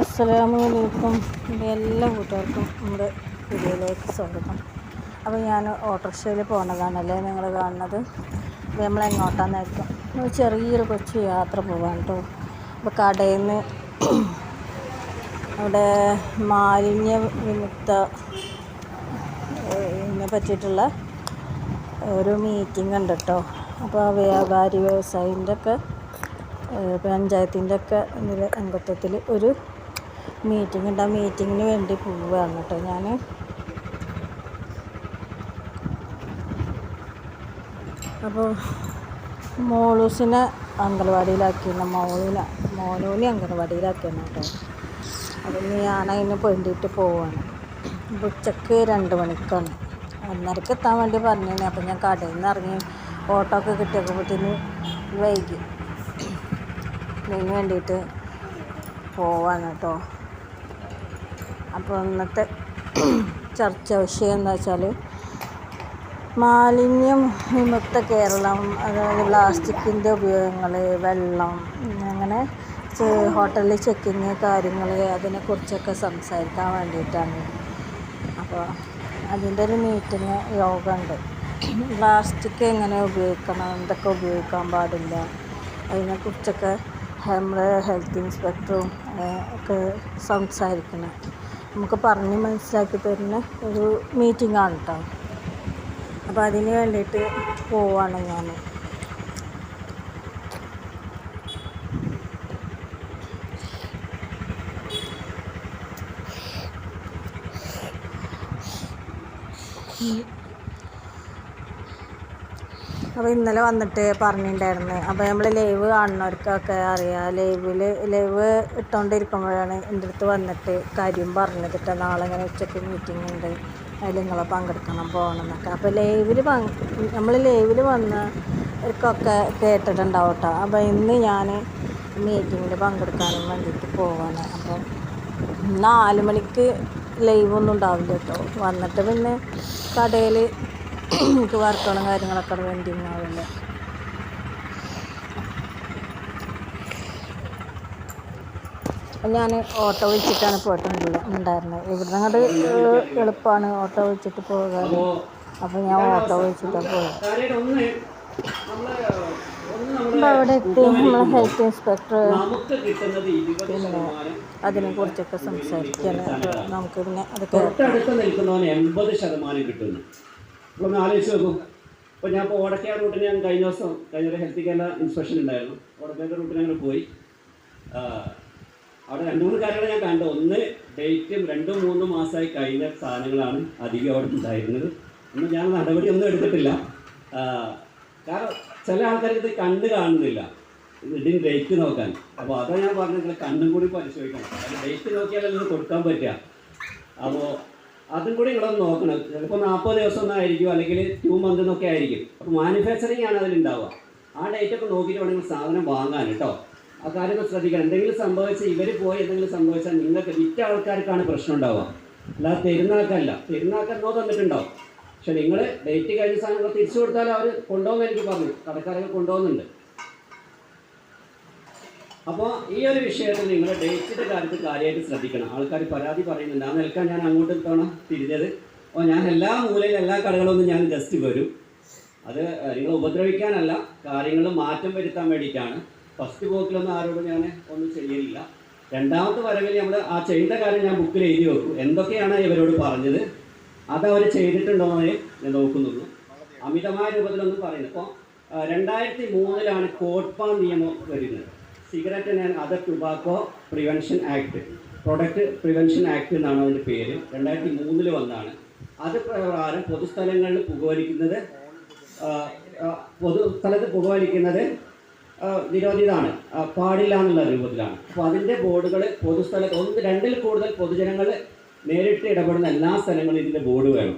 അസ്സലാമലൈക്കും. എന്റെ എല്ലാ കൂട്ടുകാർക്കും നമ്മുടെ വീഡിയോയിലേക്ക് സ്വാഗതം. അപ്പോൾ ഞാൻ ഓട്ടോറിക്ഷയിൽ പോണതാണല്ലേ നിങ്ങൾ കാണുന്നത്. അപ്പോൾ നമ്മൾ എങ്ങോട്ടാന്നായിരിക്കും ഒരു ചെറിയൊരു കൊച്ചു യാത്ര പോകാൻ കേട്ടോ. അപ്പോൾ കടയിൽ നിന്ന് അവിടെ മാലിന്യ വിമുക്ത ഇതിനെ പറ്റിയിട്ടുള്ള ഒരു മീറ്റിംഗ് ഉണ്ട് കേട്ടോ. അപ്പോൾ വ്യാപാരി വ്യവസായിന്റെ ഒക്കെ പഞ്ചായത്തിന്റെ ഒക്കെ അംഗത്വത്തിൽ ഒരു മീറ്റിംഗ് ഉണ്ട് ആ മീറ്റിങ്ങിന് വേണ്ടി പോവുകയാണ് കേട്ടോ ഞാൻ അപ്പോൾ മോളൂസിനെ അംഗൻവാടിയിലാക്കിയാണ് മോളിനെ മോനൂനെ അംഗൻവാടിയിലാക്കിയാണ് കേട്ടോ അപ്പം ഞാൻ അതിന് വേണ്ടിയിട്ട് പോവാണ്. ഉച്ചയ്ക്ക് രണ്ട് മണിക്കാണ്. ഒന്നരക്ക് എത്താൻ വേണ്ടി പറഞ്ഞിരുന്നു അപ്പം ഞാൻ കടയിൽ നിന്ന് ഇറങ്ങി ഓട്ടോ ഒക്കെ കിട്ടിയപ്പോഴത്തേന് വൈകി. ഇതിന് വേണ്ടിയിട്ട് പോവാണ് കേട്ടോ അപ്പോൾ ഇന്നത്തെ ചർച്ച വിഷയം എന്താ വെച്ചാൽ മാലിന്യം വിമുക്ത കേരളം അതായത് പ്ലാസ്റ്റിക്കിന്റെ ഉപയോഗങ്ങൾ വെള്ളം അങ്ങനെ ഹോട്ടലിൽ ചെക്കിങ് കാര്യങ്ങൾ അതിനെക്കുറിച്ചൊക്കെ സംസാരിക്കാൻ വേണ്ടിയിട്ടാണ്. അപ്പോൾ അതിന്റെ ഒരു മീറ്റിങ് യോഗ ഉണ്ട് പ്ലാസ്റ്റിക് എങ്ങനെ ഉപയോഗിക്കണം എന്തൊക്കെ ഉപയോഗിക്കാൻ പാടില്ല അതിനെക്കുറിച്ചൊക്കെ നമ്മുടെ ഹെൽത്ത് ഇൻസ്പെക്ടറും ഒക്കെ സംസാരിക്കണം. നമുക്ക് പറഞ്ഞ് മനസ്സിലാക്കി തരുന്ന ഒരു മീറ്റിംഗ് ആണ് കേട്ടോ അപ്പോൾ അതിന് വേണ്ടിയിട്ട് പോവാണ് ഞാൻ അപ്പോൾ ഇന്നലെ വന്നിട്ട് പറഞ്ഞിട്ടുണ്ടായിരുന്നു അപ്പോൾ നമ്മൾ ലൈവ് കാണുന്നവർക്കൊക്കെ അറിയാം. ലൈവിൽ ലൈവ് ഇട്ടുകൊണ്ടിരിക്കുമ്പോഴാണ് എന്റെ അടുത്ത് വന്നിട്ട് കാര്യം പറഞ്ഞത് കേട്ടോ. നാളെ ഇങ്ങനെ ഉച്ചയ്ക്ക് മീറ്റിംഗ് ഉണ്ട്. അതിൽ നിങ്ങളെ പങ്കെടുക്കണം പോകണം എന്നൊക്കെ അപ്പോൾ ലൈവിൽ നമ്മൾ ലൈവിൽ വന്നവർക്കൊക്കെ കേട്ടിട്ടുണ്ടാവും കേട്ടോ. അപ്പോൾ ഇന്ന് ഞാൻ മീറ്റിങ്ങിൽ പങ്കെടുക്കാനും വേണ്ടിയിട്ട് പോവാണ്. അപ്പോൾ നാല് മണിക്ക് ലൈവ് ഒന്നും ഉണ്ടാവില്ല കേട്ടോ. വന്നിട്ട് പിന്നെ കടയിൽ എനിക്ക് വർക്കുകളും കാര്യങ്ങളൊക്കെ വേണ്ടി ഉണ്ടാവില്ല ഞാൻ ഓട്ടോ വിളിച്ചിട്ടാണ് പോയിട്ടുണ്ടല്ലോ ഉണ്ടായിരുന്നത്. ഇവിടുന്ന് അങ്ങോട്ട് എളുപ്പമാണ് ഓട്ടോ വിളിച്ചിട്ട് പോകാൻ. അപ്പം ഞാൻ ഓട്ടോ വിളിച്ചിട്ടാണ് നമ്മൾ അപ്പോൾ അവിടെ എത്തി നമ്മളെ ഹെൽത്ത് ഇൻസ്പെക്ടർ പിന്നെ അതിനെ കുറിച്ചൊക്കെ സംസാരിക്കാൻ നമുക്ക് പിന്നെ അതൊക്കെ നമ്മളൊന്ന് ആലോചിച്ച് നോക്കൂ. അപ്പോൾ ഞാൻ ഇപ്പോൾ ഓടക്കയ റൂട്ടിന് ഞാൻ കഴിഞ്ഞ ദിവസം കഴിഞ്ഞ ഒരു ഹെൽത്തി കേരള ഇൻസ്പെക്ഷൻ ഉണ്ടായിരുന്നു. ഓടക്കയുടെ റൂട്ടിന് ഞങ്ങൾ പോയി. അവിടെ രണ്ട് മൂന്ന് കാര്യങ്ങൾ ഞാൻ കണ്ടു. ഒന്ന് ഡേറ്റും രണ്ടും മൂന്നും മാസമായി കഴിഞ്ഞ സാധനങ്ങളാണ് അധികം അവിടെ ഉണ്ടായിരുന്നത്. ഒന്നും ഞാൻ നടപടി ഒന്നും എടുത്തിട്ടില്ല. കാരണം ചില ആൾക്കാർക്ക് ഇത് കണ്ണ് കാണുന്നില്ല. ഇതിന് ഡേറ്റ് നോക്കാൻ. അപ്പോൾ അതാ ഞാൻ പറഞ്ഞത് കണ്ണും കൂടി പരിശോധിക്കണം. ഡേറ്റ് നോക്കിയാലല്ലേ ഇത് കൊടുക്കാൻ പറ്റുക. അപ്പോൾ അതും കൂടി ഇവിടെ നോക്കണം. ചിലപ്പോൾ നാൽപ്പത് ദിവസം ഒന്നും ആയിരിക്കും അല്ലെങ്കിൽ ടു മന്ത് എന്നൊക്കെ ആയിരിക്കും. അപ്പോൾ മാനുഫാക്ചറിങ് ആണ് അതിലുണ്ടാവുക ആ ഡേറ്റ് ഒക്കെ നോക്കിയിട്ട് വേണമെങ്കിൽ സാധനം വാങ്ങാൻ കേട്ടോ. ആ കാര്യങ്ങൾ ശ്രദ്ധിക്കണം. എന്തെങ്കിലും സംഭവിച്ചാൽ ഇവർ പോയി എന്തെങ്കിലും സംഭവിച്ചാൽ നിങ്ങൾക്ക് വിറ്റ ആൾക്കാർക്കാണ് പ്രശ്നം ഉണ്ടാവുക. അല്ലാതെ തെരുന്നാക്കല്ല തരുന്നാക്ക എന്നോ തന്നിട്ടുണ്ടാവും പക്ഷെ നിങ്ങൾ ഡേറ്റ് കഴിഞ്ഞ സാധനങ്ങൾ തിരിച്ചു കൊടുത്താൽ അവർ കൊണ്ടുപോകുന്ന എനിക്ക് പറഞ്ഞു കടക്കാരൊക്കെ കൊണ്ടുപോകുന്നുണ്ട്. അപ്പോൾ ഈ ഒരു വിഷയത്തിൽ നിങ്ങൾ ഡേറ്റിന്റെ കാര്യത്തിൽ കാര്യമായിട്ട് ശ്രദ്ധിക്കണം. ആൾക്കാർ പരാതി പറയുന്നുണ്ട്. ആ നിൽക്കാൻ ഞാൻ അങ്ങോട്ട് തവണ തിരിഞ്ഞത്. അപ്പോൾ ഞാൻ എല്ലാ മൂലയിലും എല്ലാ കടകളൊന്നും ഞാൻ ജസ്റ്റ് വരും. അത് നിങ്ങൾ ഉപദ്രവിക്കാനല്ല കാര്യങ്ങൾ മാറ്റം വരുത്താൻ വേണ്ടിയിട്ടാണ്. ഫസ്റ്റ് പോക്കിലൊന്നും ആരോടും ഞാൻ ഒന്നും ചെയ്യലില്ല. രണ്ടാമത്തെ വരവിൽ നമ്മൾ ആ ചെയ്ത കാര്യം ഞാൻ ബുക്കിൽ എഴുതി വെക്കും. എന്തൊക്കെയാണ് ഇവരോട് പറഞ്ഞത്? അത് അവർ ചെയ്തിട്ടുണ്ടോ എന്ന് ഞാൻ നോക്കുന്നുള്ളൂ. അമിതമായ രൂപത്തിലൊന്നും പറയുന്നത് ഇപ്പോൾ രണ്ടായിരത്തി മൂന്നിലാണ് കോട്ട്പാൻ നിയമം വരുന്നത്. Cigarette and other tobacco prevention act product prevention act എന്നാണ് അതിന്റെ പേര്. രണ്ടായിരത്തി മൂന്നിൽ വന്നതാണ് അത് പ്രകാരം പൊതുസ്ഥലങ്ങളിൽ പുകവലിക്കുന്നത് പൊതുസ്ഥലത്ത് പുകവലിക്കുന്നത് നിരോധിതാണ് പാടില്ല എന്നുള്ള രൂപത്തിലാണ്. അപ്പോൾ അതിന്റെ ബോർഡുകൾ പൊതുസ്ഥലത്ത് ഒന്ന് രണ്ടിൽ കൂടുതൽ പൊതുജനങ്ങൾ നേരിട്ട് ഇടപെടുന്ന എല്ലാ സ്ഥലങ്ങളും ഇതിന്റെ ബോർഡ് വേണം.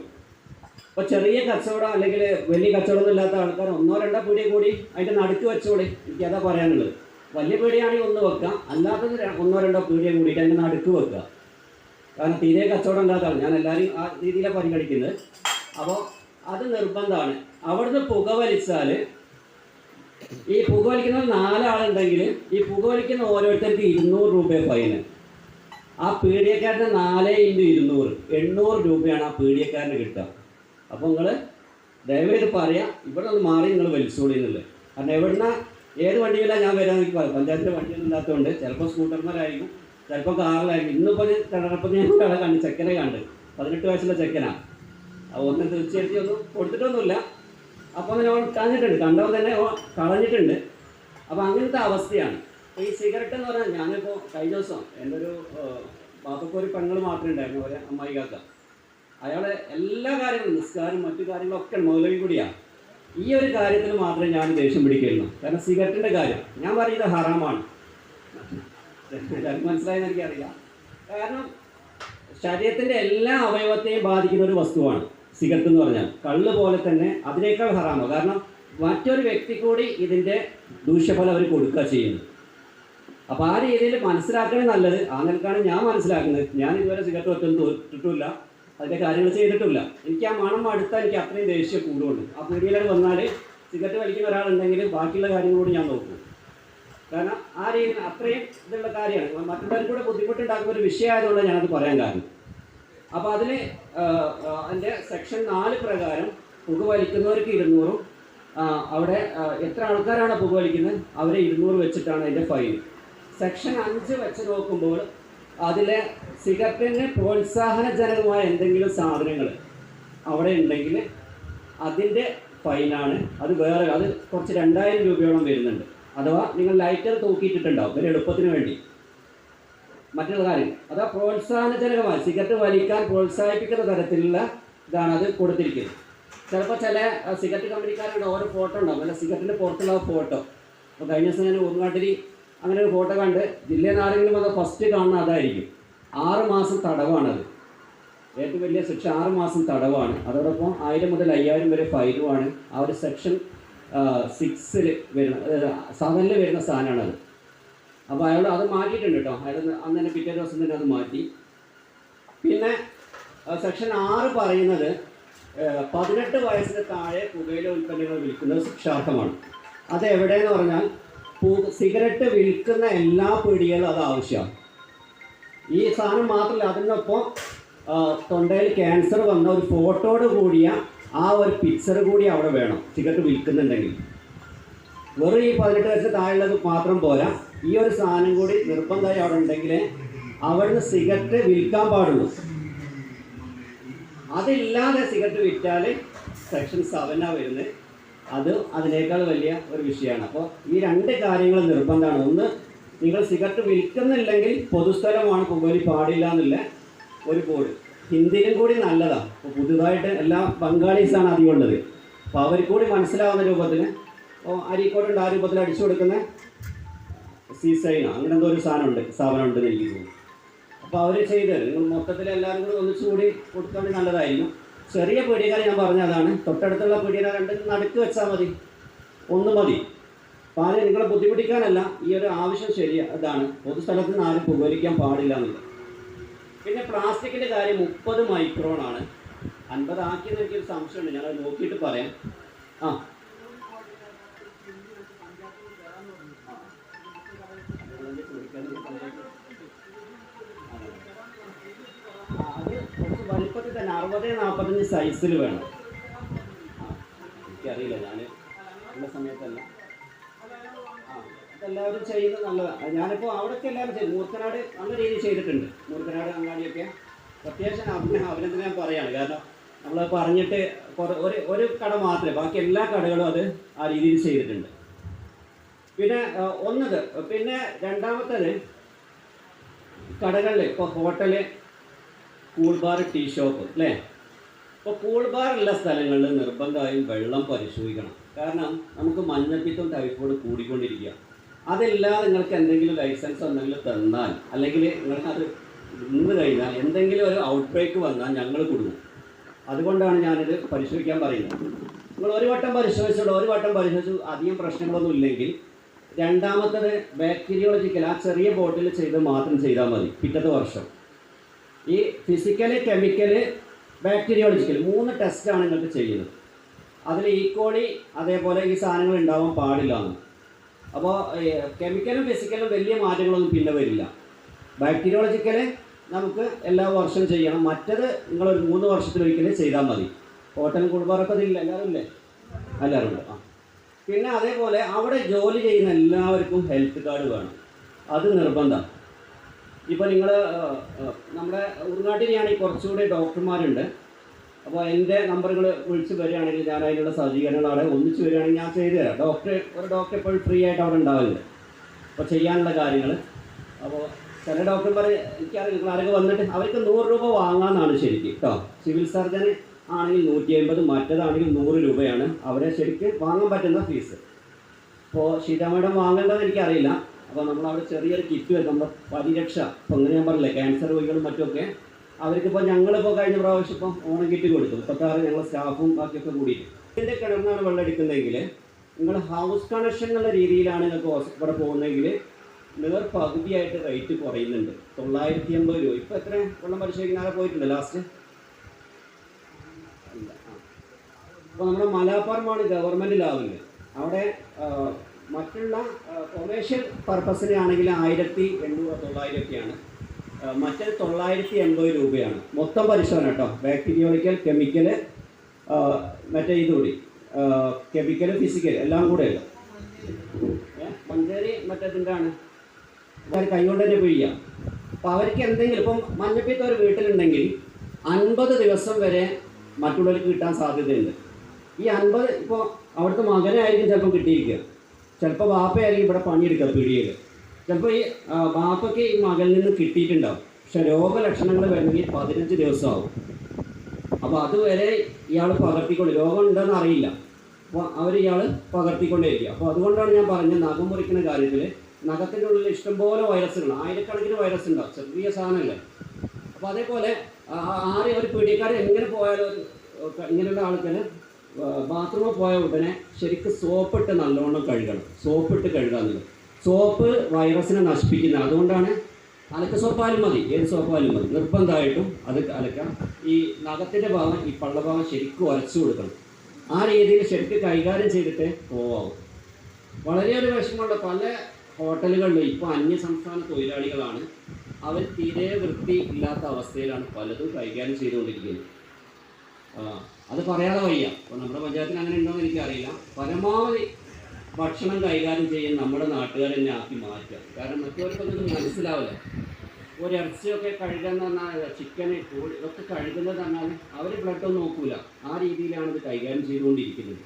അപ്പോൾ ചെറിയ കച്ചവടം അല്ലെങ്കിൽ വലിയ കച്ചവടമൊന്നും ഇല്ലാത്ത ആൾക്കാർ ഒന്നോ രണ്ടോ പീടിയ കൂടി അതിന്റെ നടുക്ക് വെച്ചോളി. എനിക്കതാ പറയാനുള്ളത്. വലിയ പീടിയാണെങ്കിൽ ഒന്ന് വെക്കാം. അല്ലാത്തത് ഒന്നോ രണ്ടോ പീടിയ കൂടിയിട്ട് അതിന്റെ നടുക്ക് വെക്കുക കാരണം തീരെ കച്ചവടം ഇല്ലാത്തതാണ് ഞാൻ എല്ലാവരും ആ രീതിയിലാണ് പരിഗണിക്കുന്നത്. അപ്പോൾ അത് നിർബന്ധമാണ്. അവിടുന്ന് പുകവലിച്ചാൽ ഈ പുകവലിക്കുന്ന നാലാളുണ്ടെങ്കിൽ ഈ പുകവലിക്കുന്ന ഓരോരുത്തർക്ക് ഇരുന്നൂറ് രൂപ ഫൈന്. ആ പീഡിയക്കാരന് നാല് ഇന്റു ഇരുന്നൂറ്. എണ്ണൂറ് രൂപയാണ് ആ പീഡിയക്കാരന് കിട്ടുക. അപ്പോൾ നിങ്ങൾ ദയവായിട്ട് പറയാം ഇവിടെ ഒന്ന് മാറി നിങ്ങൾ വലിച്ചോളി എന്നുള്ളത് കാരണം എവിടുന്ന ഏത് വണ്ടിയിലാണ് ഞാൻ വരാൻ പഞ്ചായത്തിലെ പഞ്ചായത്തിന്റെ വണ്ടിയൊന്നും ഇല്ലാത്തതുകൊണ്ട് ചിലപ്പോൾ സ്കൂട്ടർമാരായിരിക്കും ചിലപ്പോൾ കാറിലായിരിക്കും. ഇന്നിപ്പോൾ ഞാൻ ഞാൻ ഒരാളെ കണ്ട് ചെക്കനെ കണ്ട്. പതിനെട്ട് വയസ്സുള്ള ചെക്കനാണ് ഒന്ന് തീർച്ചയായിട്ടും ഒന്നും കൊടുത്തിട്ടൊന്നുമില്ല. അപ്പോൾ അങ്ങനെ ഓൻ കളഞ്ഞിട്ടുണ്ട്. കണ്ടവൻ തന്നെ കളഞ്ഞിട്ടുണ്ട്. അപ്പോൾ അങ്ങനത്തെ അവസ്ഥയാണ്. അപ്പോൾ ഈ സിഗരറ്റ് എന്ന് പറഞ്ഞാൽ ഞാനിപ്പോൾ കഴിഞ്ഞ ദിവസം എന്റെ ഒരു പാപ്പക്ക് ഒരു പെങ്ങൾ മാത്രമേ ഉണ്ടായിരുന്നു ഒരു അമ്മായിക്കാക്ക. അയാളെ എല്ലാ കാര്യങ്ങളും നിസ്കാരം മറ്റു കാര്യങ്ങളൊക്കെ മുതലവി കൂടിയാണ് ഈ ഒരു കാര്യത്തിൽ മാത്രമേ ഞാൻ ദേഷ്യം പിടിക്കുള്ളൂ കാരണം സിഗരറ്റിന്റെ കാര്യം. ഞാൻ പറയുന്നത് ഹറാമാണ്. മനസ്സിലായെന്ന് എനിക്കറിയാം കാരണം ശരീരത്തിന്റെ എല്ലാ അവയവത്തെയും ബാധിക്കുന്ന ഒരു വസ്തുവാണ് സിഗരറ്റ് എന്ന് പറഞ്ഞാൽ. കള്ള് പോലെ തന്നെ അതിനേക്കാൾ ഹറാമോ കാരണം മറ്റൊരു വ്യക്തി കൂടി ഇതിന്റെ ദൂഷ്യഫലം അവർ കൊടുക്കുക ചെയ്യുന്നു അപ്പോൾ ആ രീതിയിൽ മനസ്സിലാക്കണേ നല്ലത്. ആ നിലക്കാണ് ഞാൻ മനസ്സിലാക്കുന്നത്. ഞാൻ ഇതുവരെ സിഗരറ്റ് വെച്ചൊന്നും തൊട്ടിട്ടില്ല. അതിന്റെ കാര്യങ്ങൾ ചെയ്തിട്ടില്ല. എനിക്ക് ആ മണം അടുത്താൽ എനിക്ക് അത്രയും ദേഷ്യം കൂടുതലുണ്ട് ആ പീടിയിലേക്ക് വന്നാൽ സിഗരറ്റ് വലിക്കുന്ന ഒരാളുണ്ടെങ്കിൽ ബാക്കിയുള്ള കാര്യങ്ങളോട് ഞാൻ നോക്കും. കാരണം ആ രീതിയിൽ അത്രയും ഇതുള്ള കാര്യമാണ്. മറ്റുള്ളവർക്ക് കൂടെ ബുദ്ധിമുട്ടുണ്ടാക്കുന്ന ഒരു വിഷയമായതുകൊണ്ട് ഞാനത് പറയാൻ കാരണം. അപ്പോൾ അതിൽ അതിന്റെ സെക്ഷൻ നാല് പ്രകാരം പുക വലിക്കുന്നവർക്ക് ഇരുന്നൂറും അവിടെ എത്ര ആൾക്കാരാണ് പുക വലിക്കുന്നത് അവരെ ഇരുന്നൂറ് വെച്ചിട്ടാണ് അതിന്റെ ഫൈൻ. സെക്ഷൻ അഞ്ച് വെച്ച് നോക്കുമ്പോൾ അതിലെ സിഗരറ്റിന് പ്രോത്സാഹനജനകമായ എന്തെങ്കിലും സാധനങ്ങൾ അവിടെ ഉണ്ടെങ്കിൽ അതിന്റെ ഫൈനാണ്. അത് വേറെ അത് കുറച്ച് രണ്ടായിരം രൂപയോളം വരുന്നുണ്ട്. അഥവാ നിങ്ങൾ ലൈറ്റർ തൂക്കിയിട്ടിട്ടുണ്ടാവും ഒരു എളുപ്പത്തിന് വേണ്ടി. മറ്റുള്ള കാര്യം അതാ പ്രോത്സാഹനജനകമായി സിഗരറ്റ് വലിക്കാൻ പ്രോത്സാഹിപ്പിക്കുന്ന തരത്തിലുള്ള ഇതാണ് അത് കൊടുത്തിരിക്കുന്നത്. ചിലപ്പോൾ ചില സിഗരറ്റ് കമ്പനിക്കാരുടെ ഓരോ ഫോട്ടോ ഉണ്ടാവും. അല്ല സിഗരറ്റിന്റെ പുറത്തുള്ള ഫോട്ടോ. അപ്പോൾ കഴിഞ്ഞ ദിവസം ഞാൻ ഊർങ്ങാട്ടിരി അങ്ങനെ ഒരു ഫോട്ടോ കണ്ട് ജില്ലയിൽ ആരെങ്കിലും അത് ഫസ്റ്റ് കാണുന്ന അതായിരിക്കും. ആറ് മാസം തടവാണത്. ഏറ്റവും വലിയ ശിക്ഷ ആറ് മാസം തടവാണ്. അതോടൊപ്പം ആയിരം മുതൽ അയ്യായിരം വരെ ഫൈനുമാണ് ആ ഒരു സെക്ഷൻ സിക്സിൽ വരുന്ന സെവനിൽ വരുന്ന സാധനമാണത്. അപ്പോൾ അയാൾ അത് മാറ്റിയിട്ടുണ്ട് കേട്ടോ അയാൾ അന്ന് തന്നെ പിറ്റേ ദിവസം തന്നെ അത് മാറ്റി. പിന്നെ സെക്ഷൻ ആറ് പറയുന്നത് പതിനെട്ട് വയസ്സിന് താഴെ പുകയില ഉൽപ്പന്നങ്ങൾ വിൽക്കുന്നത് ശിക്ഷാർത്ഥമാണ് അത് എവിടെയെന്ന് പറഞ്ഞാൽ സിഗരറ്റ് വിൽക്കുന്ന എല്ലാ പീടികളും അത് ആവശ്യമാണ്. ഈ സാധനം മാത്രമല്ല അതിനൊപ്പം തൊണ്ടയിൽ ക്യാൻസർ വന്ന ഒരു ഫോട്ടോയോട് കൂടിയ ആ ഒരു പിക്ചർ കൂടി അവിടെ വേണം സിഗരറ്റ് വിൽക്കുന്നുണ്ടെങ്കിൽ. വെറും ഈ പതിനെട്ട് വയസ്സ് താഴെയുള്ളത് മാത്രം പോരാ. ഈ ഒരു സാധനം കൂടി നിർബന്ധമായി അവിടെ ഉണ്ടെങ്കിൽ അവിടുന്ന് സിഗരറ്റ് വിൽക്കാൻ പാടുള്ളൂ. അതില്ലാതെ സിഗരറ്റ് വിറ്റാൽ സെക്ഷൻ സെവനാണ് വരുന്നത്. അത് അതിനേക്കാൾ വലിയ ഒരു വിഷയമാണ്. അപ്പോൾ ഈ രണ്ട് കാര്യങ്ങൾ നിർബന്ധമാണ്. ഒന്ന് നിങ്ങൾ സിഗരറ്റ് വിൽക്കുന്നില്ലെങ്കിൽ പൊതുസ്ഥലമാണ് പുകവലി പാടില്ല എന്നുള്ള ഒരു ബോർഡ്. ഹിന്ദിയിലും കൂടി നല്ലതാണ് അപ്പോൾ പുതുതായിട്ട് എല്ലാ ബംഗാളീസാണ് അധികം ഉള്ളത്. അപ്പോൾ അവർ കൂടി മനസ്സിലാവുന്ന രൂപത്തിൽ അപ്പോൾ അരീക്കോട്ടുണ്ട് ആ രൂപത്തിൽ അടിച്ചു കൊടുക്കുന്ന സീസൈനോ അങ്ങനെ എന്തോ ഒരു സാധനമുണ്ട് സ്ഥാപനം ഉണ്ടെന്ന് എനിക്ക് തോന്നുന്നു. അപ്പോൾ അവർ ചെയ്ത് മൊത്തത്തിൽ എല്ലാവരും കൂടി ഒന്നിച്ചുകൂടി കൊടുക്കാൻ നല്ലതായിരുന്നു. ചെറിയ പീടികകൾ ഞാൻ പറഞ്ഞതാണ്. തൊട്ടടുത്തുള്ള പീടിക രണ്ട് നടുക്ക് വെച്ചാൽ മതി. ഒന്ന് മതി. പാൽ നിങ്ങളെ ബുദ്ധിമുട്ടിക്കാനല്ല ഈ ഒരു ആവശ്യം ശരി ഇതാണ്. പൊതുസ്ഥലത്ത് നിന്ന് ആരും പുകവലിക്കാൻ പാടില്ല എന്നുള്ളത്. പിന്നെ പ്ലാസ്റ്റിക്കിന്റെ കാര്യം മുപ്പത് മൈക്രോൺ ആണ്. അൻപത് ആക്കിയെന്ന് എനിക്കൊരു സംശയമുണ്ട്. ഞാനത് നോക്കിയിട്ട് പറയാം. ആ, തന്നെ അറുപത് നാൽപ്പത്തഞ്ച് സൈസിൽ വേണം. എനിക്കറിയില്ല ഞാൻ ഉള്ള സമയത്തല്ല. അതെല്ലാവരും ചെയ്യുന്നത് നല്ലതാണ് ഞാനിപ്പോൾ അവിടെയൊക്കെ എല്ലാവരും ചെയ്തു. മൂർക്കനാട് നല്ല രീതിയിൽ ചെയ്തിട്ടുണ്ട്. മൂർക്കനാട് അങ്ങാടിയൊക്കെ. അത്യാവശ്യം അഭിന അഭിനന്ദനം ഞാൻ പറയുകയാണ് കാരണം നമ്മൾ പറഞ്ഞിട്ട് ഒരു ഒരു കട മാത്രമേ ബാക്കി എല്ലാ കടകളും അത് ആ രീതിയിൽ ചെയ്തിട്ടുണ്ട്. പിന്നെ ഒന്നത്. പിന്നെ രണ്ടാമത്തത് കടകളിൽ ഇപ്പോൾ hotel cool bar tea shop അല്ലേ? അപ്പോൾ കൂൾ ബാർ ഉള്ള സ്ഥലങ്ങളിൽ നിർബന്ധമായും വെള്ളം പരിശോധിക്കണം. കാരണം നമുക്ക് മഞ്ഞപ്പിത്തം ടൈഫോയിഡ് കൂടിക്കൊണ്ടിരിക്കുക. അതെല്ലാം നിങ്ങൾക്ക് എന്തെങ്കിലും ലൈസൻസ് എന്തെങ്കിലും തന്നാൽ അല്ലെങ്കിൽ നിങ്ങൾക്ക് അത് നിന്ന് കഴിഞ്ഞാൽ എന്തെങ്കിലും ഒരു ഔട്ട് ബ്രേക്ക് വന്നാൽ ഞങ്ങൾ കൊടുക്കും. അതുകൊണ്ടാണ് ഞാനിത് പരിശോധിക്കാൻ പറയുന്നത്. നിങ്ങൾ ഒരു വട്ടം പരിശോധിച്ചോളൂ. ഒരു വട്ടം പരിശോധിച്ചു അധികം പ്രശ്നങ്ങളൊന്നും ഇല്ലെങ്കിൽ രണ്ടാമത്തത് ബാക്ടീരിയോളജിക്കൽ ആ ചെറിയ ബോട്ടിൽ ചെയ്ത് മാത്രം ചെയ്താൽ മതി. പിറ്റത്തെ വർഷം. ഈ ഫിസിക്കൽ കെമിക്കൽ ബാക്ടീരിയോളജിക്കൽ മൂന്ന് ടെസ്റ്റാണ് നിങ്ങൾക്ക് ചെയ്യുന്നത്. അതിൽ ഈക്വളി അതേപോലെ ഈ സാധനങ്ങൾ ഉണ്ടാവാൻ പാടില്ല എന്ന്. അപ്പോൾ കെമിക്കലും ഫിസിക്കലും വലിയ മാറ്റങ്ങളൊന്നും പിന്നെ വരില്ല. ബാക്ടീരിയോളജിക്കൽ നമുക്ക് എല്ലാ വർഷവും ചെയ്യണം. മറ്റത് നിങ്ങളൊരു മൂന്ന് വർഷത്തിലൊരിക്കലും ചെയ്താൽ മതി. ഹോട്ടൽ കുടുംബാറൊക്കെ അതില്ല എല്ലാവരും ഇല്ലേ? എല്ലാവരും ഉണ്ട്. ആ. പിന്നെ അതേപോലെ അവിടെ ജോലി ചെയ്യുന്ന എല്ലാവർക്കും ഹെൽത്ത് കാർഡ് വേണം. അത് നിർബന്ധം. ഇപ്പോൾ നിങ്ങൾ നമ്മുടെ ഉൾനാട്ടിലെയാണെങ്കിൽ കുറച്ചുകൂടി ഡോക്ടർമാരുണ്ട്. അപ്പോൾ എന്റെ നമ്പറുകൾ വിളിച്ച് വരികയാണെങ്കിൽ ഞാൻ അതിനുള്ള സജ്ജീകരണങ്ങൾ അവിടെ ഒന്നിച്ച് വരികയാണെങ്കിൽ ഞാൻ ചെയ്തു തരാം. ഡോക്ടർ ഒരു ഡോക്ടർ എപ്പോഴും ഫ്രീ ആയിട്ട് അവിടെ ഉണ്ടാവില്ല. അപ്പോൾ ചെയ്യാനുള്ള കാര്യങ്ങൾ അപ്പോൾ ചില ഡോക്ടർമാർ എനിക്കറിയാം നിങ്ങൾ ആരൊക്കെ വന്നിട്ട് അവർക്ക് നൂറ് രൂപ വാങ്ങാമെന്നാണ് ശരിക്കും കേട്ടോ സിവിൽ സർജൻ ആണെങ്കിൽ നൂറ്റി അമ്പത് മറ്റേതാണെങ്കിൽ നൂറ് രൂപയാണ്. അവരെ ശരിക്കും വാങ്ങാൻ പറ്റുന്ന ഫീസ് അപ്പോൾ ശീതാമേടം വാങ്ങേണ്ടത് എനിക്കറിയില്ല. അപ്പോൾ നമ്മൾ അവിടെ ചെറിയൊരു കിറ്റ് വരും നമ്മുടെ പരിരക്ഷ. ഇപ്പോൾ അങ്ങനെ ഞാൻ പറഞ്ഞില്ലേ ക്യാൻസർ രോഗികളും മറ്റുമൊക്കെ. അവർക്കിപ്പോൾ ഞങ്ങളിപ്പോൾ കഴിഞ്ഞ പ്രാവശ്യം ഇപ്പം ഓണം കിറ്റ് കൊടുത്തു. മുപ്പത്താറ് ഞങ്ങൾ സ്റ്റാഫും ബാക്കിയൊക്കെ കൂടിയിട്ട്. ഇതിന്റെ കിണറിനാണ് വെള്ളം എടുക്കുന്നതെങ്കിൽ നിങ്ങൾ ഹൗസ് കണക്ഷൻ എന്നുള്ള രീതിയിലാണ് നിങ്ങൾക്ക് ഇവിടെ പോകുന്നതെങ്കിൽ നിങ്ങൾ പകുതിയായിട്ട് റേറ്റ് കുറയുന്നുണ്ട്. തൊള്ളായിരത്തി അമ്പത് രൂപ. ഇപ്പോൾ എത്ര വെള്ളം പരിശോധിക്കുന്ന പോയിട്ടുണ്ട് ലാസ്റ്റ് അപ്പോൾ നമ്മുടെ മലാപ്പാറമാണ് ഗവൺമെന്റ് ലാവിൽ അവിടെ മറ്റുള്ള കൊമേഴ്ഷ്യൽ പർപ്പസിന് ആണെങ്കിൽ ആയിരത്തി എണ്ണൂറ് തൊള്ളായിരത്തിയാണ്. മറ്റേ തൊള്ളായിരത്തി എൺപത് രൂപയാണ്. മൊത്തം പരിശോധന കേട്ടോ. ബാക്ടീരിയോളിക്കൽ കെമിക്കൽ മറ്റേ ഇതുകൂടി കെമിക്കൽ ഫിസിക്കൽ എല്ലാം കൂടെ അല്ല മഞ്ചേരി മറ്റേതിന്റെ ആണ് അവർ കൈകൊണ്ട് തന്നെ പിഴിയാം. അപ്പോൾ അവർക്ക് എന്തെങ്കിലും ഇപ്പം മഞ്ഞപ്പിത്ത ഒരു വീട്ടിലുണ്ടെങ്കിൽ അൻപത് ദിവസം വരെ മറ്റുള്ളവർക്ക് കിട്ടാൻ സാധ്യതയുണ്ട്. ഈ അൻപത് ഇപ്പോൾ അവിടുത്തെ മകനായിരിക്കും ചിലപ്പോൾ കിട്ടിയിരിക്കുക. ചിലപ്പോൾ ബാപ്പയായിരിക്കും ഇവിടെ പണിയെടുക്കുക പിടിയിൽ ചിലപ്പോൾ ഈ വാപ്പയ്ക്ക് ഈ മകളിൽ നിന്ന് കിട്ടിയിട്ടുണ്ടാവും. പക്ഷെ രോഗലക്ഷണങ്ങൾ വരണമെങ്കിൽ പതിനഞ്ച് ദിവസമാവും. അപ്പോൾ അതുവരെ ഇയാൾ പകർത്തിക്കൊണ്ട് രോഗം ഉണ്ടെന്ന് അറിയില്ല. അപ്പോൾ അവർ ഇയാൾ പകർത്തിക്കൊണ്ടേയിരിക്കും. അപ്പോൾ അതുകൊണ്ടാണ് ഞാൻ പറഞ്ഞത് നഖം മുറിക്കുന്ന കാര്യത്തിൽ നഖത്തിന്റെ ഉള്ളിൽ ഇഷ്ടംപോലെ വൈറസുകൾ ആയിരക്കണക്കിന് വൈറസ് ഉണ്ടാവും ചെറിയ സാധനമല്ലേ? അപ്പോൾ അതേപോലെ ആ- ആ- ആരെ ഒരു പീഡിയക്കാരൻ എങ്ങനെ പോയാലും ഇങ്ങനെയുള്ള ആൾക്കാർ ബാത്റൂമിൽ പോയ ഉടനെ ശരിക്കും സോപ്പിട്ട് നല്ലോണം കഴുകണം. സോപ്പിട്ട് കഴുകാന്നുള്ളത് സോപ്പ് വൈറസിനെ നശിപ്പിക്കുന്നത് അതുകൊണ്ടാണ് അലക്ക സോപ്പായാലും മതി ഏത് സോപ്പായാലും മതി. നിർബന്ധമായിട്ടും അത് അലക്കാം ഈ നഖത്തിന്റെ ഭാഗം ഈ പള്ള ഭാഗം ശരിക്കും ഉരച്ചു കൊടുക്കണം. ആ രീതിയിൽ ശരിക്കും കൈകാര്യം ചെയ്തിട്ട് പോവാവും. വളരെയൊരു വിഷമമുള്ള പല ഹോട്ടലുകളിലും ഇപ്പോൾ അന്യ സംസ്ഥാന തൊഴിലാളികളാണ് അവർ തീരെ വൃത്തി ഇല്ലാത്ത അവസ്ഥയിലാണ് പലതും കൈകാര്യം ചെയ്തുകൊണ്ടിരിക്കുന്നത്. ആ, അത് പറയാതെ വയ്യ. അപ്പോൾ നമ്മുടെ പഞ്ചായത്തിൽ അങ്ങനെ ഉണ്ടോ എന്ന് എനിക്കറിയില്ല. പരമാവധി ഭക്ഷണം കൈകാര്യം ചെയ്യാൻ നമ്മുടെ നാട്ടുകാർ തന്നെ ആക്കി മാറ്റുക. കാരണം മറ്റവർക്കൊന്നും മനസ്സിലാവില്ല. ഒരു ഇറച്ചിയൊക്കെ കഴുകുന്ന പറഞ്ഞാൽ ചിക്കന് കോഴി ഇതൊക്കെ കഴുകുന്നത് പറഞ്ഞാൽ അവർ ബ്ലഡൊന്നും നോക്കൂല. ആ രീതിയിലാണ് ഇത് കൈകാര്യം ചെയ്തുകൊണ്ടിരിക്കുന്നത്.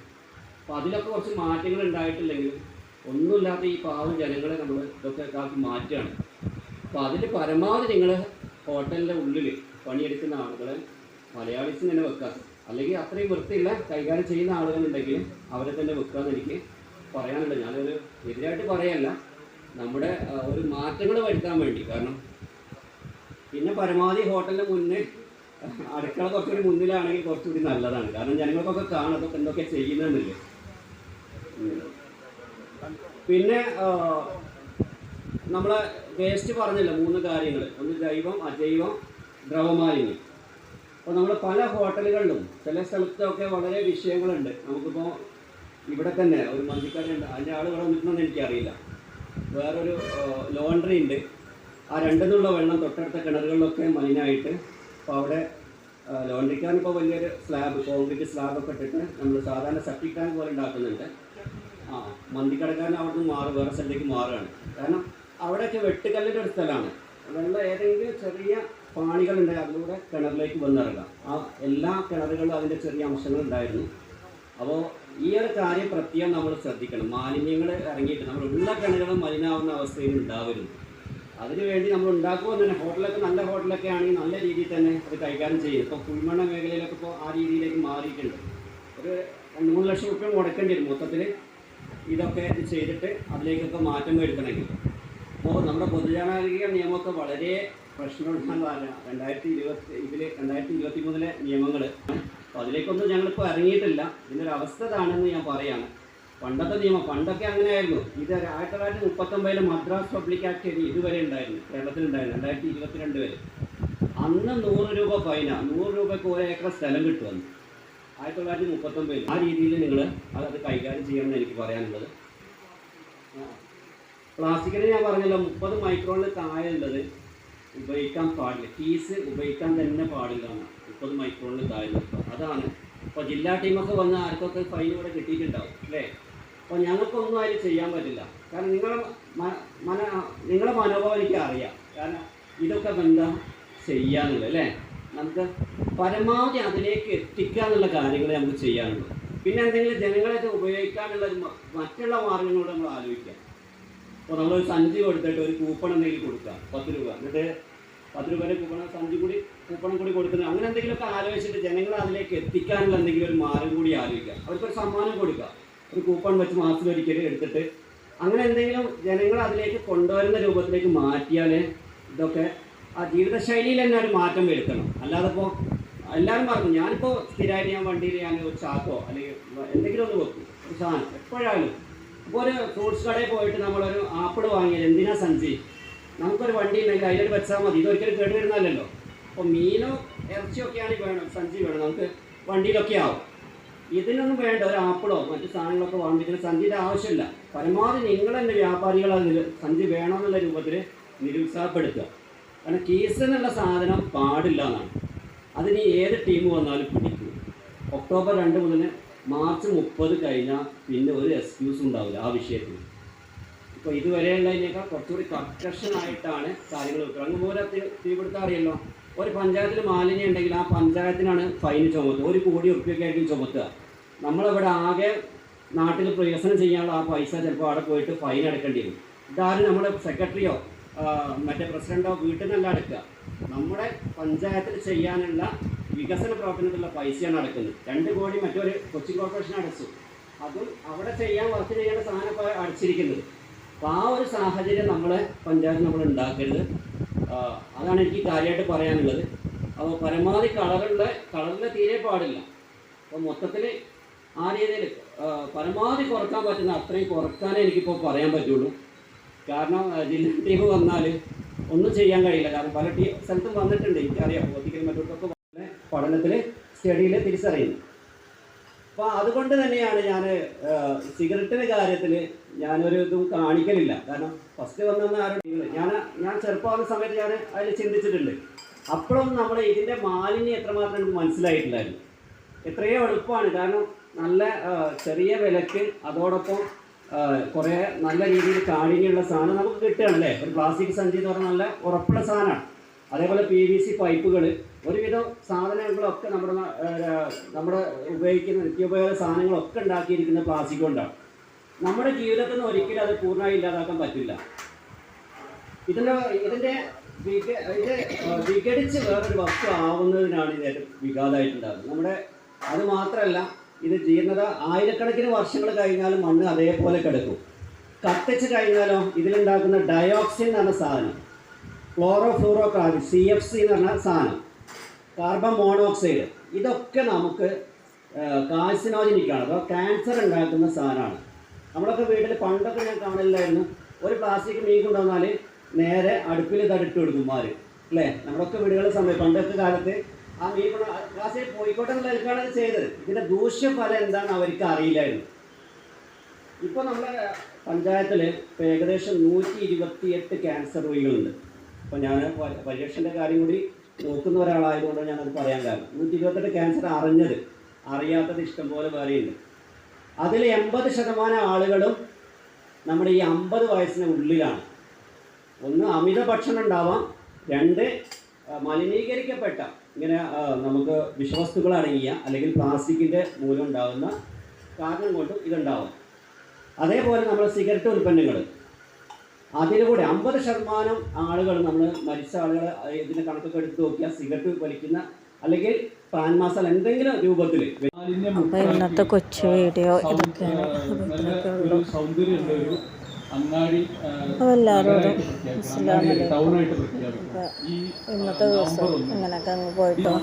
അപ്പോൾ അതിലൊക്കെ കുറച്ച് മാറ്റങ്ങൾ ഉണ്ടായിട്ടില്ലെങ്കിലും ഒന്നുമില്ലാത്ത ഈ പാവം ജനങ്ങളെ നമ്മൾ ഇതൊക്കെ ആക്കി മാറ്റുകയാണ്. അപ്പോൾ അതിൽ പരമാവധി നിങ്ങൾ ഹോട്ടലിന്റെ ഉള്ളിൽ പണിയെടുക്കുന്ന ആളുകളെ മലയാളീസ് തന്നെ വെക്കുക അല്ലെങ്കിൽ അത്രയും വൃത്തിയില്ല കൈകാര്യം ചെയ്യുന്ന ആളുകളുണ്ടെങ്കിൽ അവരെ തന്നെ വെക്കാന്ന് എനിക്ക് പറയാനുണ്ട്. ഞാനൊരു എതിരായിട്ട് പറയല്ല. നമ്മുടെ ഒരു മാറ്റങ്ങൾ വരുത്താൻ വേണ്ടി. കാരണം പിന്നെ പരമാവധി ഹോട്ടലിന് മുന്നേ അടുക്കള കുറച്ചുകൂടി മുന്നിലാണെങ്കിൽ കുറച്ചുകൂടി നല്ലതാണ്. കാരണം ജനങ്ങൾക്കൊക്കെ കാണും എന്തൊക്കെ ചെയ്യുന്നതെന്നില്ലേ? പിന്നെ നമ്മളെ വേസ്റ്റ് പറഞ്ഞില്ല? മൂന്ന് കാര്യങ്ങൾ. ഒന്ന് ജൈവം അജൈവം ദ്രവമാലിന്യം. അപ്പോൾ നമ്മൾ പല ഹോട്ടലുകളിലും ചില സ്ഥലത്തൊക്കെ വളരെ വിഷയങ്ങളുണ്ട്. നമുക്കിപ്പോൾ ഇവിടെ തന്നെ ഒരു മന്തിക്കാരുണ്ട് അതിന്റെ ആൾ ഇവിടെ വന്നിട്ടുണ്ടെന്ന് എനിക്കറിയില്ല. വേറൊരു ലോണ്ടറി ഉണ്ട്. ആ രണ്ടെന്നുള്ള വെള്ളം തൊട്ടടുത്ത കിണറുകളിലൊക്കെ മലിനായിട്ട് അപ്പോൾ അവിടെ ലോണ്ടറിക്കാൻ ഇപ്പോൾ വലിയൊരു സ്ലാബ് കോൺക്രീറ്റ് സ്ലാബൊക്കെ ഇട്ടിട്ട് നമ്മൾ സാധാരണ സെപ്റ്റിക് ടാങ്ക് പോലെ ഉണ്ടാക്കുന്നുണ്ട്. ആ മന്തിക്കടക്കാൻ അവിടെ നിന്ന് മാറും വേറെ സ്ഥലത്തേക്ക് മാറുകയാണ്. കാരണം അവിടെയൊക്കെ വെട്ടുകല്ലിന്റെ ഒരു സ്ഥലമാണ്. വെള്ളം ഏതെങ്കിലും ചെറിയ പാണികളുണ്ട് അതിലൂടെ കിണറിലേക്ക് വന്നിറങ്ങാം ആ എല്ലാ കിണറുകളിലും അതിന്റെ ചെറിയ അംശങ്ങൾ ഉണ്ടായിരുന്നു അപ്പോൾ ഈ ഒരു കാര്യം പ്രത്യേകം നമ്മൾ ശ്രദ്ധിക്കണം. മാലിന്യങ്ങൾ ഇറങ്ങിയിട്ട് നമ്മൾ ഉള്ള കിണറുകളും മലിനാവുന്ന അവസ്ഥയിൽ ഉണ്ടാവരുത്. അതിനുവേണ്ടി നമ്മൾ ഉണ്ടാക്കുമ്പോൾ തന്നെ ഹോട്ടലൊക്കെ നല്ല ഹോട്ടലൊക്കെ ആണെങ്കിൽ നല്ല രീതിയിൽ തന്നെ അത് കൈകാര്യം ചെയ്യും. ഇപ്പോൾ കുഴിമണ്ണ മേഖലയിലൊക്കെ ഇപ്പോൾ ആ രീതിയിലേക്ക് മാറിയിട്ടുണ്ട്. ഒരു രണ്ട് മൂന്ന് ലക്ഷം റുപ്യ മുടക്കേണ്ടി വരും. മൊത്തത്തിൽ ഇതൊക്കെ ഇത് ചെയ്തിട്ട് അതിലേക്കൊക്കെ മാറ്റം വരുത്തണമെങ്കിൽ. അപ്പോൾ നമ്മുടെ പൊതുജനാരോഗ്യ നിയമമൊക്കെ വളരെ പ്രശ്നമുള്ളതാണ് രണ്ടായിരത്തി ഇരുപത്തി ഇതിലെ രണ്ടായിരത്തി ഇരുപത്തി മൂന്നിലെ നിയമങ്ങൾ അപ്പോൾ അതിലേക്കൊന്നും ഞങ്ങളിപ്പോൾ ഇറങ്ങിയിട്ടില്ല. ഇതിന്റെ അവസ്ഥ ഇതാണെന്ന് ഞാൻ പറയാണ്. പണ്ടത്തെ നിയമം പണ്ടൊക്കെ അങ്ങനെയായിരുന്നു. ഇത് ആയിരത്തി തൊള്ളായിരത്തി മുപ്പത്തൊമ്പതിൽ മദ്രാസ് പബ്ലിക് ആക്ട് ചെയ്ത് ഇതുവരെ ഉണ്ടായിരുന്നു. കേരളത്തിലുണ്ടായിരുന്നു. രണ്ടായിരത്തി ഇരുപത്തിരണ്ട് വരെ. അന്ന് നൂറ് രൂപ ഫൈന നൂറ് രൂപയ്ക്ക് ഒരു ഏക്കർ സ്ഥലം കിട്ടുമെന്ന് ആയിരത്തി തൊള്ളായിരത്തി മുപ്പത്തൊമ്പതിൽ ആ രീതിയിൽ നിങ്ങൾ അത് കൈകാര്യം ചെയ്യണമെന്ന് എനിക്ക് പറയാനുള്ളത്. പ്ലാസ്റ്റിക്കിന് ഞാൻ പറഞ്ഞല്ലോ മുപ്പത് മൈക്രോണിൽ താഴെ ഉള്ളത് ഉപയോഗിക്കാൻ പാടില്ല. കീസ് ഉപയോഗിക്കാൻ തന്നെ പാടില്ല. മുപ്പത് മൈക്രോണിൽ താഴ്ന്നു അതാണ്. അപ്പോൾ ജില്ലാ ടീമൊക്കെ വന്ന് ആർക്കൊക്കെ ഫൈൻ ഇവിടെ കിട്ടിയിട്ടുണ്ടാവും അല്ലേ? അപ്പോൾ ഞങ്ങൾക്കൊന്നും അതിൽ ചെയ്യാൻ പറ്റില്ല. കാരണം നിങ്ങളെ മന നിങ്ങളെ മനോഭാവം എനിക്ക് അറിയാം. കാരണം ഇതൊക്കെ എന്താ ചെയ്യാന്നുള്ളത് അല്ലേ? നമുക്ക് പരമാവധി അതിലേക്ക് എത്തിക്കുക എന്നുള്ള കാര്യങ്ങളെ നമുക്ക് ചെയ്യാനുള്ളൂ. പിന്നെ എന്തെങ്കിലും ജനങ്ങളെ ഉപയോഗിക്കാനുള്ള മറ്റുള്ള മാർഗങ്ങളോട് നമ്മൾ ആലോചിക്കാം അപ്പോൾ നമ്മളൊരു സഞ്ചി കൊടുത്തിട്ട് ഒരു കൂപ്പൺ എന്തെങ്കിലും കൊടുക്കുക പത്ത് രൂപ. എന്നിട്ട് പത്ത് രൂപയുടെ കൂപ്പൺ സഞ്ചി കൂടി കൂപ്പണം കൂടി കൊടുക്കുന്നത് അങ്ങനെ എന്തെങ്കിലുമൊക്കെ ആലോചിച്ചിട്ട് ജനങ്ങളെ അതിലേക്ക് എത്തിക്കാനുള്ള എന്തെങ്കിലും ഒരു മാർഗം കൂടി ആലോചിക്കുക അവർക്കൊരു സമ്മാനം കൊടുക്കുക ഒരു കൂപ്പൺ വെച്ച് മാസത്തിലൊരിക്കൽ എടുത്തിട്ട് അങ്ങനെ എന്തെങ്കിലും ജനങ്ങളെ അതിലേക്ക് കൊണ്ടുവരുന്ന രൂപത്തിലേക്ക് മാറ്റിയാൽ ഇതൊക്കെ ആ ജീവിതശൈലിയിൽ തന്നെ ഒരു മാറ്റം വരുത്തണം. അല്ലാതെ ഇപ്പോൾ എല്ലാവരും പറഞ്ഞു ഞാനിപ്പോൾ സ്ഥിരമായിട്ട് ഞാൻ വണ്ടിയിൽ ഞാൻ ഒരു ചാക്കോ അല്ലെങ്കിൽ എന്തെങ്കിലും ഒന്ന് വെക്കും. ഒരു സാധനം. എപ്പോഴായാലും അപ്പോൾ ഒരു ഫ്രൂട്ട്സ് കടയിൽ പോയിട്ട് നമ്മളൊരു ആപ്പിൾ വാങ്ങിയത് എന്തിനാ സഞ്ചി നമുക്കൊരു വണ്ടി ഉണ്ടെങ്കിൽ അതിലൊരു വെച്ചാൽ മതി. ഇതൊരിക്കലും കേട്ട് വരുന്നതല്ലല്ലോ അപ്പോൾ മീനോ ഇറച്ചിയൊക്കെയാണ് വേണം സഞ്ചി വേണം. നമുക്ക് വണ്ടിയിലൊക്കെ ആവും. ഇതിനൊന്നും വേണ്ട ഒരു ആപ്പിളോ മറ്റു സാധനങ്ങളൊക്കെ വാങ്ങിച്ചതിന് സഞ്ചിയുടെ ആവശ്യമില്ല. പരമാവധി നിങ്ങൾ തന്നെ വ്യാപാരികൾ അതിൽ സഞ്ചി വേണമെന്നുള്ള രൂപത്തിൽ നിരുത്സാഹപ്പെടുത്തുക. കാരണം കേസ് എന്നുള്ള സാധനം പാടില്ല എന്നാണ്. അതിന് ഏത് ടീം വന്നാലും പിടിക്കും. ഒക്ടോബർ രണ്ട് മുതൽ മാർച്ച് മുപ്പത് കഴിഞ്ഞാൽ പിന്നെ ഒരു എക്സ്ക്യൂസ് ഉണ്ടാവില്ല ആ വിഷയത്തിൽ. ഇപ്പോൾ ഇതുവരെയുള്ളതിനേക്കാൾ കുറച്ചുകൂടി കർക്കശനായിട്ടാണ് കാര്യങ്ങൾ വെക്കുക. അങ്ങ് പോലെ തീപിടുത്തം അറിയല്ലോ. ഒരു പഞ്ചായത്തിൽ മാലിന്യം ഉണ്ടെങ്കിൽ ആ പഞ്ചായത്തിനാണ് ഫൈൻ ചുമത്തുക. ഒരു കോടി ഉറുപ്പ്യൊക്കെ ആയിരിക്കും ചുമത്തുക. നമ്മളിവിടെ ആകെ നാട്ടിൽ പ്രവേശനം ചെയ്യാനുള്ള ആ പൈസ ചിലപ്പോൾ അവിടെ പോയിട്ട് ഫൈൻ അടക്കേണ്ടി വരും. ഇതാരും നമ്മുടെ സെക്രട്ടറിയോ മറ്റേ പ്രസിഡന്റോ വീട്ടിൽ നിന്നല്ല അടക്കുക. നമ്മുടെ പഞ്ചായത്തിൽ ചെയ്യാനുള്ള വികസന പ്രവർത്തനത്തിലുള്ള പൈസയാണ് അടക്കുന്നത്. രണ്ട് കോടി മറ്റൊരു കൊച്ചി കോർപ്പറേഷൻ അടച്ചു. അതും അവിടെ ചെയ്യാൻ വർക്ക് ചെയ്യേണ്ട സാധനം അടച്ചിരിക്കുന്നത്. അപ്പോൾ ആ ഒരു സാഹചര്യം നമ്മളെ പഞ്ചായത്ത് നമ്മൾ ഉണ്ടാക്കരുത്. അതാണ് എനിക്ക് കാര്യമായിട്ട് പറയാനുള്ളത്. അപ്പോൾ പരമാവധി കളറുള്ള കളറിന്റെ തീരെ പാടില്ല. അപ്പോൾ മൊത്തത്തിൽ ആ രീതിയിൽ പരമാവധി കുറയ്ക്കാൻ പറ്റുന്ന അത്രയും കുറക്കാനേ എനിക്കിപ്പോൾ പറയാൻ പറ്റുള്ളൂ. കാരണം ജില്ലാ ടീം വന്നാൽ ഒന്നും ചെയ്യാൻ കഴിയില്ല. കാരണം പല ടീം സ്ഥലത്തും വന്നിട്ടുണ്ട്. എനിക്കറിയാം. ഒത്തിരി മറ്റൊക്കെ പഠനത്തിൽ സ്റ്റഡിയിൽ തിരിച്ചറിയുന്നു. അപ്പോൾ അതുകൊണ്ട് തന്നെയാണ് ഞാൻ സിഗരറ്റിന്റെ കാര്യത്തിൽ ഞാനൊരു ഇതും കാണിക്കലില്ല. കാരണം ഫസ്റ്റ് വന്ന ആരും ഞാൻ ഞാൻ ചെറുപ്പമാകുന്ന സമയത്ത് ഞാൻ അതിൽ ചിന്തിച്ചിട്ടുണ്ട്. അപ്പോഴും നമ്മൾ ഇതിന്റെ മാലിന്യം എത്രമാത്രം എനിക്ക് മനസ്സിലായിട്ടില്ലായിരുന്നു. എത്രയോ എളുപ്പമാണ്. കാരണം നല്ല ചെറിയ വിലക്ക് അതോടൊപ്പം കുറേ നല്ല രീതിയിൽ കാഠിന്യമുള്ള സാധനം നമുക്ക് കിട്ടുകയാണല്ലേ? ഒരു പ്ലാസ്റ്റിക് സഞ്ചി എന്ന് പറഞ്ഞാൽ നല്ല ഉറപ്പുള്ള സാധനമാണ്. അതേപോലെ പി വി സി പൈപ്പുകൾ ഒരുവിധം സാധനങ്ങളൊക്കെ നമ്മുടെ നമ്മുടെ ഉപയോഗിക്കുന്ന നിത്യോപയോഗ സാധനങ്ങളൊക്കെ ഉണ്ടാക്കിയിരിക്കുന്ന പ്ലാസ്റ്റിക് കൊണ്ടാണ്. നമ്മുടെ ജീവിതത്തിൽ നിന്ന് ഒരിക്കലും അത് പൂർണമായി ഇല്ലാതാക്കാൻ പറ്റില്ല. ഇതിന്റെ ഇതിന്റെ ഇത് വിഘടിച്ച് വേറൊരു വസ്തു ആവുന്നതിനാണ് ഇത് വിഘാതമായിട്ടുണ്ടാകുന്നത് നമ്മുടെ അത് മാത്രമല്ല ഇത് ജീർണത ആയിരക്കണക്കിന് വർഷങ്ങൾ കഴിഞ്ഞാലും മണ്ണ് അതേപോലെ കിടക്കും. കത്തിച്ച് കഴിഞ്ഞാലോ ഇതിലുണ്ടാക്കുന്ന ഡയോക്സിൻ എന്ന് സാധനം. Chloro fluoro carbon C F C എന്ന് പറഞ്ഞ സാധനം. Carbon monoxide. ഇതൊക്കെ നമുക്ക് കാൽസിനോജനിക്കാണ് അപ്പോൾ ക്യാൻസർ ഉണ്ടാക്കുന്ന സാധനമാണ്. നമ്മളൊക്കെ വീട്ടിൽ പണ്ടൊക്കെ ഞാൻ കാണലില്ലായിരുന്നു. ഒരു പ്ലാസ്റ്റിക് മീൻ കൊണ്ടുവന്നാൽ നേരെ അടുപ്പിൽ തടിട്ട് കൊടുക്കും മാര് അല്ലേ? നമ്മളൊക്കെ വീടുകളിൽ സമയം പണ്ടൊക്കെ കാലത്ത് ആ മീൻ കൊണ്ട് ക്ലാസ്സിൽ പോയിക്കോട്ടെ എന്നുള്ള അത് ചെയ്തത്. ഇതിന്റെ ദൂഷ്യഫലം എന്താണ് അവർക്ക് അറിയില്ലായിരുന്നു. ഇപ്പോൾ നമ്മുടെ പഞ്ചായത്തിൽ ഇപ്പോൾ ഏകദേശം നൂറ്റി ഇരുപത്തിയെട്ട് ക്യാൻസർ രോഗികളുണ്ട്. അപ്പോൾ ഞാൻ പരീക്ഷന്റെ കാര്യം കൂടി നോക്കുന്ന ഒരാളായതുകൊണ്ട് ഞാനത് പറയാൻ കാരണം. നൂറ്റി ഇരുപത്തെട്ട് ക്യാൻസർ അറിഞ്ഞത് അറിയാത്തത് ഇഷ്ടംപോലെ വേറെയുണ്ട്. അതിൽ എൺപത് ശതമാനം ആളുകളും നമ്മുടെ ഈ അമ്പത് വയസ്സിന് ഉള്ളിലാണ്. ഒന്ന് അമിത ഭക്ഷണം ഉണ്ടാവാം രണ്ട് മലിനീകരിക്കപ്പെട്ട ഇങ്ങനെ നമുക്ക് വിഷവസ്തുക്കൾ അടങ്ങിയ അല്ലെങ്കിൽ പ്ലാസ്റ്റിക്കിന്റെ മൂലം ഉണ്ടാകുന്ന കാരണം കൊണ്ടും ഇതുണ്ടാവും. അതേപോലെ നമ്മൾ സിഗരറ്റ് ഉൽപ്പന്നങ്ങൾ. അതിലൂടെ അമ്പത് ശതമാനം ആളുകൾ നമ്മൾ മരിച്ച ആളുകൾ ഇതിന്റെ കണക്കൊക്കെ എടുത്ത് നോക്കിയാൽ സിഗരറ്റ് വലിക്കുന്ന അല്ലെങ്കിൽ പാൻ മസാല എന്തെങ്കിലും രൂപത്തിൽ അപ്പോൾ ഇന്നത്തെ കൊച്ചു വീഡിയോ ഇതൊക്കെയാണ്. അപ്പോൾ ഇത്രയൊക്കെ ഉള്ളൂ. ഒരു സൗന്ദര്യമുള്ള ഒരു അങ്ങാടി എല്ലാവരോടും ഇന്നത്തെ ദിവസം ഇങ്ങനെയൊക്കെ അങ്ങ് പോയിട്ടോ?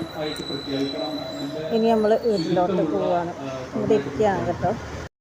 ഇനി നമ്മൾ വീട്ടിലോട്ട് പോവാണ്. ഇവിടെ ഇരിക്കുകയാണ് കേട്ടോ.